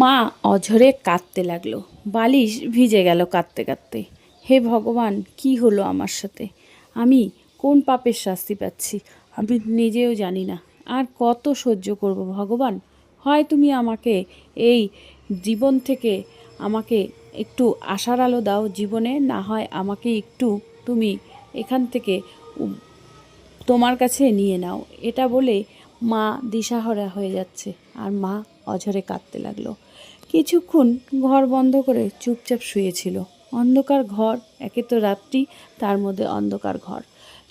মা অঝরে কাঁদতে লাগল। বালিশ ভিজে গেল কাঁদতে কাঁদতে। হে ভগবান, কি হলো আমার সাথে? আমি কোন পাপের শাস্তি পাচ্ছি? আমি নিজেও জানি না। আর কত সহ্য করব ভগবান? হয় তুমি আমাকে এই জীবন থেকে আমাকে একটু আশার আলো দাও জীবনে, না হয় আমাকে একটু তুমি এখান থেকে তোমার কাছে নিয়ে নাও। এটা বলে মা দিশাহরা হয়ে যাচ্ছে। আর মা অঝরে কাঁদতে লাগল। কিছুক্ষণ ঘর বন্ধ করে চুপচাপ শুয়েছিল। অন্ধকার ঘর, একে তো রাত্রি, তার মধ্যে অন্ধকার ঘর।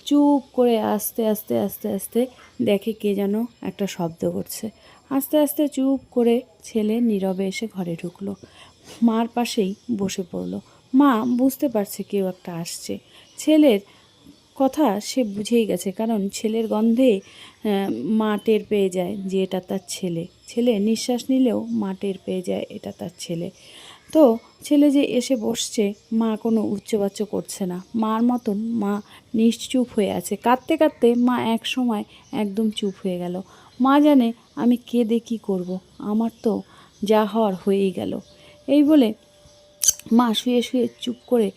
চুপ করে আস্তে আস্তে আস্তে আস্তে দেখে কে যেন একটা শব্দ করছে। আস্তে আস্তে চুপ করে ছেলে নীরবে এসে ঘরে ঢুকলো। মার পাশেই বসে পড়ল। মা, বুঝতে পারছে কেউ একটা আসছে। ছেলের কথা সে বুঝেই গেছে, কারণ ছেলের গন্ধে মা টের পেয়ে যায় যে এটা তার ছেলে। ছেলে নিঃশ্বাস নিলেও মা টের পেয়ে যায় এটা তার ছেলে। তো ছেলে যে এসে বসছে, মা কোনো উচ্চবাচ্য করছে না। মার মতন মা নিশ্চুপ হয়ে আছে। কাঁদতে কাঁদতে মা এক সময় একদম চুপ হয়ে গেল। মা জানে, আমি কেঁদে কী করব? আমার তো যা হওয়ার হয়েই গেল। এই বলে মা শুয়ে শুয়ে চুপ করে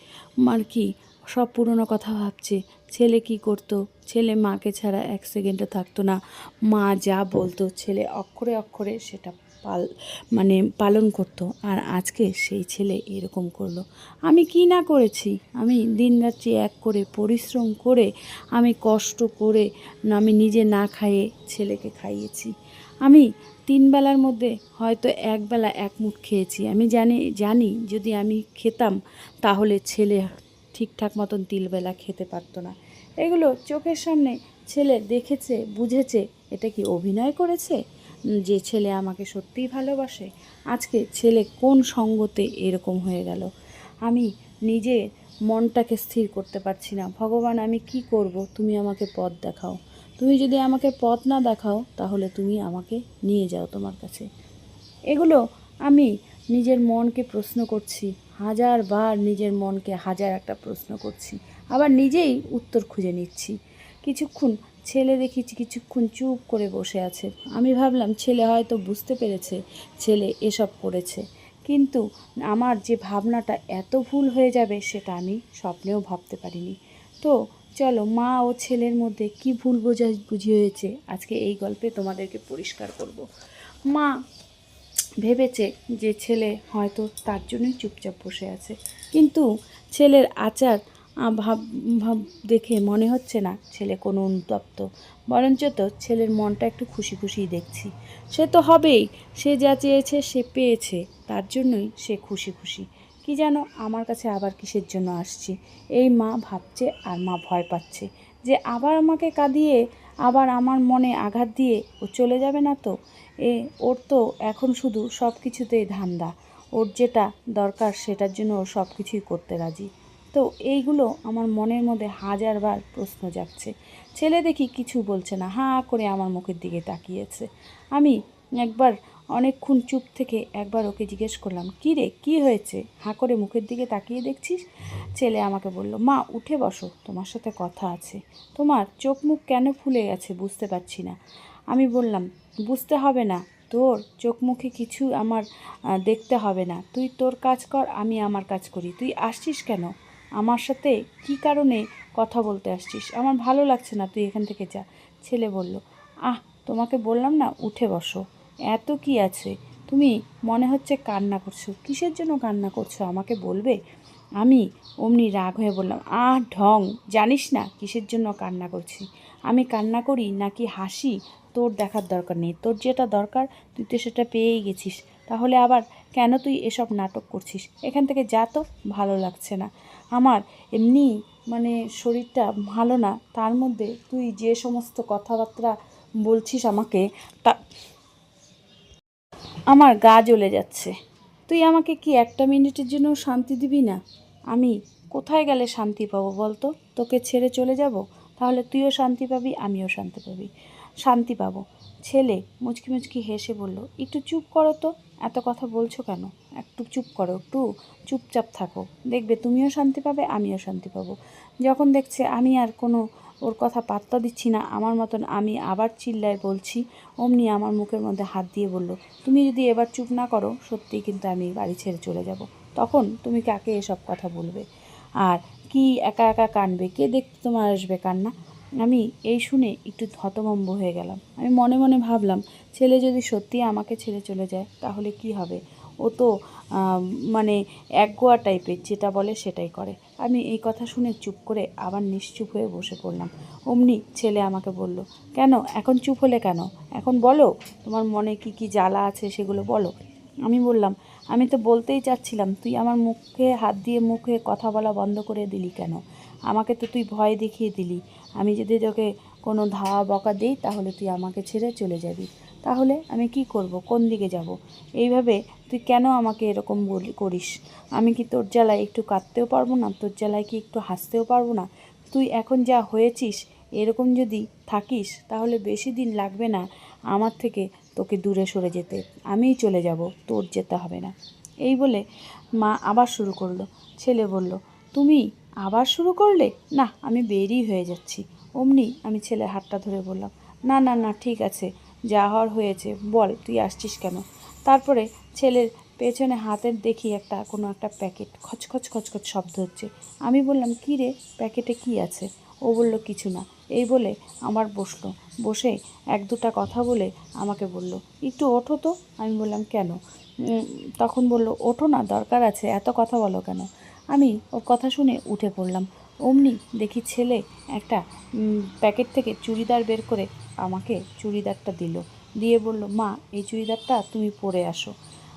মার কি সব পুরনো কথা ভাবছে। ছেলে কি করতো? ছেলে মাকে ছাড়া এক সেকেন্ডও থাকতো না। মা যা বলতো, ছেলে অক্ষরে অক্ষরে সেটা পাল মানে পালন করতো। আর আজকে সেই ছেলে এরকম করল। আমি কি না করেছি? আমি দিনরাত্রি এক করে পরিশ্রম করে, আমি কষ্ট করে, আমি নিজে না খাইয়ে ছেলেকে খাইয়েছি। আমি তিন বেলার মধ্যে হয়তো একবেলা এক মুঠ খেয়েছি। আমি জানি জানি যদি আমি খেতাম, তাহলে ছেলে ঠিকঠাক মতন তিলবেলা খেতে পারতো না। এগুলো চোখের সামনে ছেলে দেখেছে, বুঝেছে, এটা কি অভিনয় করেছে? যে ছেলে আমাকে সত্যিই ভালোবাসে। আজকে ছেলে কোন সঙ্গতে এরকম হয়ে গেল? আমি নিজে মনটাকে স্থির করতে পারছি না। ভগবান, আমি কি করব? তুমি আমাকে পথ দেখাও। তুমি যদি আমাকে পথ না দেখাও, তাহলে তুমি আমাকে নিয়ে যাও তোমার কাছে। এগুলো আমি নিজের মনকে প্রশ্ন করছি। হাজার বার নিজের মনকে হাজার একটা প্রশ্ন করছি। আবার নিজেই উত্তর খুঁজে নিচ্ছি। কিছুক্ষণ ছেলে দেখিছি, কিছুক্ষণ চুপ করে বসে আছে। আমি ভাবলাম, ছেলে হয়তো বুঝতে পেরেছে, ছেলে এসব করেছে। কিন্তু আমার যে ভাবনাটা এত ভুল হয়ে যাবে, সেটা আমি স্বপ্নেও ভাবতে পারিনি। তো চলো, মা ও ছেলের মধ্যে কি ভুল বোঝা বুঝি হয়েছে, আজকে এই গল্পে তোমাদেরকে পরিষ্কার করব। মা ভেবেছে যে ছেলে হয়তো তার জন্যই চুপচাপ বসে আছে। কিন্তু ছেলের আচার ভাব ভাব দেখে মনে হচ্ছে না ছেলে কোনো অনুতপ্ত বরঞ্চ তো ছেলের মনটা একটু খুশি খুশিই দেখছি। সে তো হবেই, সে যা চেয়েছে সে পেয়েছে, তার জন্যই সে খুশি খুশি। কি যেন আমার কাছে আবার কিসের জন্য আসছি? এই মা ভাবছে আর মা ভয় পাচ্ছে যে আবার আমাকে কাঁদিয়ে, আবার আমার মনে আঘাত দিয়ে ও চলে যাবে না তো? এ, ওর তো এখন শুধু সব কিছুতেই ধান্দা। ওর যেটা দরকার সেটার জন্য ও সব কিছুই করতে রাজি। তো এইগুলো আমার মনের মধ্যে হাজারবার প্রশ্ন যাচ্ছে ছেলে দেখি কিছু বলছে না, হাঁ করে আমার মুখের দিকে তাকিয়েছে। আমি একবার অনেকক্ষণ চুপ থেকে একবার ওকে জিজ্ঞেস করলাম, কী রে, কী হয়েছে? হাঁ করে মুখের দিকে তাকিয়ে দেখছিস? ছেলে আমাকে বলল, মা, উঠে বসো, তোমার সাথে কথা আছে। তোমার চোখ মুখ কেন ফুলে গেছে বুঝতে পারছি না। আমি বললাম, বুঝতে হবে না, তোর চোখ মুখে কিছু আমার দেখতে হবে না। তুই তোর কাজ কর, আমি আমার কাজ করি। তুই আসছিস কেন? আমার সাথে কি কারণে কথা বলতে আসছিস? আমার ভালো লাগছে না, তুই এখান থেকে যা। ছেলে বলল, আহ, তোমাকে বললাম না, উঠে বসো। এত কি আছে? তুমি মনে হচ্ছে কান্না করছ। কিসের জন্য কান্না করছ? আমাকে বলবে? আমি অমনি রাগ হয়ে বললাম, আহ, ঢং। জানিস না কিসের জন্য কান্না করছি? আমি কান্না করি নাকি হাসি? তোর দেখার দরকার নেই। তোর যেটা দরকার, তুই তো সেটা পেয়েই গেছিস। তাহলে আবার কেন তুই এসব নাটক করছিস? এখান থেকে যা তো, ভালো লাগছে না। আমার এমনি মানে শরীরটা ভালো না। তার মধ্যে তুই যে সমস্ত কথাবার্তা বলছিস আমাকে, তা আমার গা জ্বলে যাচ্ছে। তুই আমাকে কি একটা মিনিটের জন্য শান্তি দিবি না? আমি কোথায় গেলে শান্তি পাবো বলতো? তোকে ছেড়ে চলে যাব? তাহলে তুইও শান্তি পাবি, আমিও শান্তি পাবি। শান্তি পাবো। ছেলে মুচকি মুচকি হেসে বলল, একটু চুপ করো তো। এত কথা বলছো কেন? একটু চুপ করো একটু। চুপচাপ থাকো। দেখবে তুমিও শান্তি পাবে, আমিও শান্তি পাবো। যখন দেখছে আমি আর কোনো ওর কথা পাত্তা দিচ্ছি না। আমার মতন আমি আবার চিল্লায় বলছি, অমনি আমার মুখের মধ্যে হাত দিয়ে বলল, তুমি যদি এবার চুপ না করো, সত্যিই কিন্তু আমি বাড়ি ছেড়ে চলে যাব। তখন তুমি কাকে এসব কথা বলবে? আর কি একা একা কানবে? কে দেখতে তোমার আসবে কান্না? আমি এই শুনে একটু হতভম্ব হয়ে গেলাম। আমি মনে মনে ভাবলাম, ছেলে যদি সত্যি আমাকে ছেড়ে চলে যায়, তাহলে কি হবে? ও তো মানে একগোয়া টাইপের যেটা বলে সেটাই করে। আমি এই কথা শুনে চুপ করে আবার নিশ্চুপ হয়ে বসে পড়লাম। অমনি ছেলে আমাকে বলল, কেন? এখন চুপ হলে কেন? এখন বলো, তোমার মনে কি কি জ্বালা আছে সেগুলো বলো। আমি বললাম, আমি তো বলতেই চাচ্ছিলাম, তুই আমার মুখে, হাত দিয়ে মুখে কথা বলা বন্ধ করে দিলি কেন? আমাকে তো তুই ভয় দেখিয়ে দিলি। আমি যদি তোকে কোনো ধাওয়া বকা দিই, তাহলে তুই আমাকে ছেড়ে চলে যাবি। তাহলে আমি কি করব? কোন দিকে যাব? এইভাবে তুই কেন আমাকে এরকম বলি করিস? আমি কি তোর জ্বালায় একটু কাঁদতেও পারব না? তোর জ্বালায় কি একটু হাসতেও পারব না? তুই এখন যা হয়েছিস, এরকম যদি থাকিস, তাহলে বেশি দিন লাগবে না আমার থেকে তোকে দূরে সরে যেতে। আমিই চলে যাব, তোর যেতে হবে না। এই বলে মা আবার শুরু করল। ছেলে বলল, তুমি আবার শুরু করলে? না, আমি বেরিয়ে হয়ে যাচ্ছি। অমনি আমি ছেলের হাতটা ধরে বললাম, না না না, ঠিক আছে, যা হওয়ার হয়েছে, বল, তুই আসছিস কেন? তারপরে ছেলের পেছনে হাতের দেখি একটা, কোনো একটা প্যাকেট, খচখচ খচখচ শব্দ হচ্ছে। আমি বললাম, কী রে, প্যাকেটে কি আছে? ও বলল, কিছু না। এই বলে আমার বসল। বসে এক দুটা কথা বলে আমাকে বলল, একটু ওঠো তো। আমি বললাম, কেন? তখন বলল, ওঠো না, দরকার আছে, এত কথা বলো কেন? আমি ওর কথা শুনে উঠে পড়লাম। অমনি দেখি ছেলে একটা প্যাকেট থেকে চুড়িদার বের করে আমাকে চুড়িদারটা দিল। দিয়ে বলল, মা, এই চুড়িদারটা তুমি পরে আসো।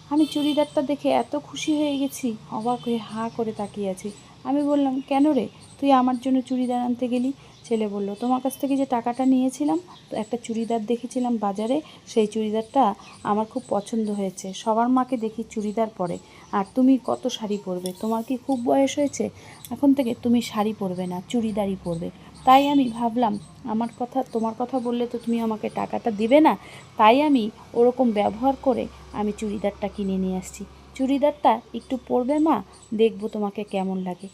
আমি চুড়িদারটা দেখে এত খুশি হয়ে গেছি, অবাক হয়ে হা করে তাকিয়ে আছি। আমি বললাম, কেন রে? তুই আমার জন্য চুড়িদার আনতে গেলি? ছেলে বলল, তোমার কাছ থেকে যে টাকাটা নিয়েছিলাম, তো একটা চুড়িদার দেখেছিলাম বাজারে, সেই চুড়িদারটা আমার খুব পছন্দ হয়েছে। সবার মাকে দেখি চুড়িদার পরে। আর তুমি কত শাড়ি পরবে? তোমার কি খুব বয়স হয়েছে? এখন থেকে তুমি শাড়ি পরবে না, চুড়িদারই পরবে। তাই আমি ভাবলাম, আমার কথা, তোমার কথা বললে তো তুমি আমাকে টাকাটা দিবে না। তাই আমি ওরকম ব্যবহার করে আমি চুড়িদারটা কিনে নিয়ে আসছি। চুড়িদারটা একটু পরবে মা, দেখব তোমাকে কেমন লাগে।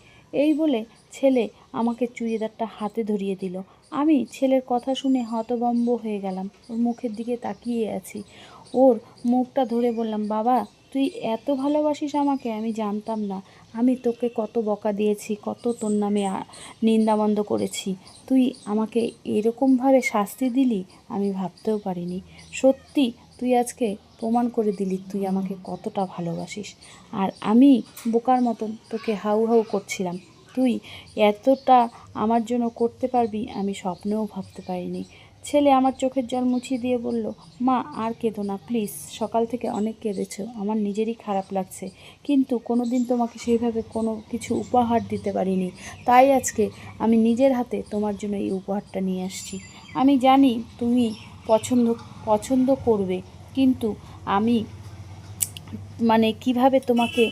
এই বলে ছেলে আমাকে চুড়িদারটা হাতে ধরিয়ে দিল। আমি ছেলের কথা শুনে হতভম্ব হয়ে গেলাম। ওর মুখের দিকে তাকিয়ে আছি। ওর মুখটা ধরে বললাম, বাবা, তুই এত ভালোবাসিস আমাকে, আমি জানতাম না। আমি তোকে কত বকা দিয়েছি, কত তোর নামে নিন্দাবন্ধ করেছি। তুই আমাকে এরকমভাবে শাস্তি দিলি? আমি ভাবতেও পারিনি। সত্যি তুই আজকে প্রমাণ করে দিলি তুই আমাকে কতটা ভালোবাসিস। আর আমি বোকার মতন তোকে হাউ হাউ করছিলাম। তুই এতটা আমার জন্য করতে পারবি আমি স্বপ্নেও ভাবতে পারিনি। ছেলে আমার চোখের জল মুছিয়ে দিয়ে বলল, মা, আর কেঁদো না, প্লিজ। সকাল থেকে অনেক কেঁদেছো, আমার নিজেরই খারাপ লাগছে। কিন্তু কোনো দিন তোমাকে সেইভাবে কোনো কিছু উপহার দিতে পারিনি। তাই আজকে আমি নিজের হাতে তোমার জন্য এই উপহারটা নিয়ে আসছি। আমি জানি তুমি পছন্দ পছন্দ করবে। কিন্তু আমি মানে কীভাবে তোমাকে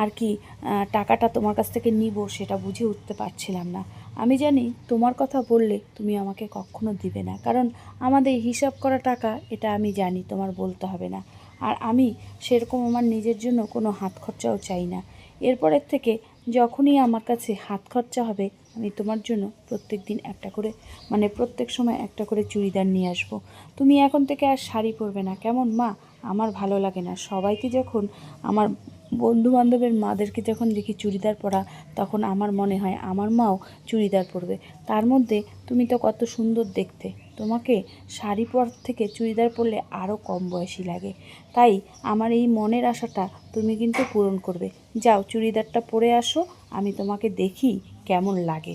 আর কি টাকাটা তোমার কাছ থেকে নিব সেটা বুঝে উঠতে পারছিলাম না। আমি জানি তোমার কথা বললে তুমি আমাকে কখনো দিবে না। কারণ আমাদের হিসাব করা টাকা, এটা আমি জানি, তোমার বলতে হবে না। আর আমি সেরকম আমার নিজের জন্য কোনো হাত খরচাও চাই না। এরপরের থেকে যখনই আমার কাছে হাত খরচা হবে আমি তোমার জন্য প্রত্যেক দিন একটা করে মানে প্রত্যেক সময় একটা করে চুড়িদার নিয়ে আসব। তুমি এখন থেকে আর শাড়ি পরবে না। কেমন মা? আমার ভালো লাগে না। সবাইকে যখন, আমার বন্ধু বান্ধবের মাদেরকে যখন দেখি চুড়িদার পরা, তখন আমার মনে হয় আমার মাও চুড়িদার পরবে। তার মধ্যে তুমি তো কত সুন্দর দেখতে। তোমাকে শাড়ি পর থেকে চুড়িদার পরলে আরও কম বয়সী লাগে। তাই আমার এই মনের আশাটা তুমি কিন্তু পূরণ করবে। যাও চুড়িদারটা পরে আসো, আমি তোমাকে দেখি কেমন লাগে